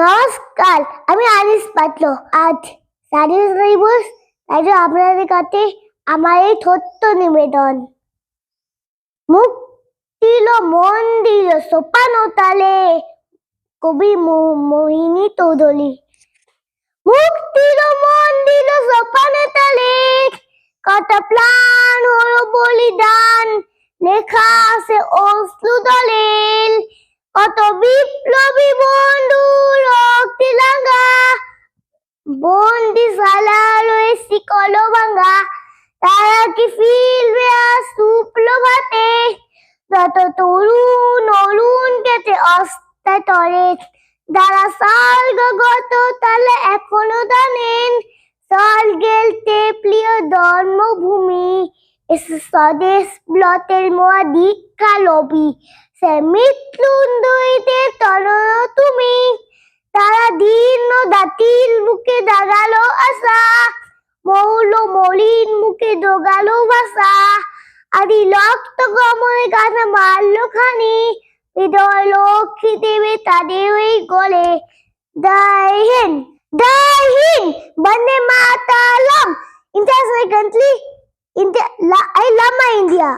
নমস্কার, আমি আনিস পাত্র। আজ স্যানিস দিবস, তাই আপনাদের কাছে আমার এই ছোট্ট নিবেদন। মুখ দিল মন দিল সোপানো তালে, কবি মোহিনী চৌধুরী। মুখ দিল মন দিল সোপানো তালে, কত প্রাণ হলো বলিদান, লেখা আছে অশ্রু দলের কত বিপ্লবী বন্ধু বন্দি সালা রয়েছি কলো ভাঙা তারা কি ফিরবে আর সুপ্রভাতে যত তরুণ অরুণ কেটে অস্তা তরে। যারা স্বর্গগত তালে এখনও জানেন স্বর্গেলতে প্রিয় জন্মভূমি। এসে স্বদেশ ব্লতের মোয়া দীক্ষা লবি সে মৃত্যুঞ্জয়ীতে তরণ তুমি তারা দীর্ণ দাতির মুখে দাগালো আশা মৌল মলিন মুখে দোগালো ভাষা আদি রক্ত গমনে গাছে মারলো খানি হৃদয় লক্ষ্মী দেবে তাদের ওই গলে জয় হিন্দ জয় হিন্দ বন্দে Mataram India is my country India I love my India.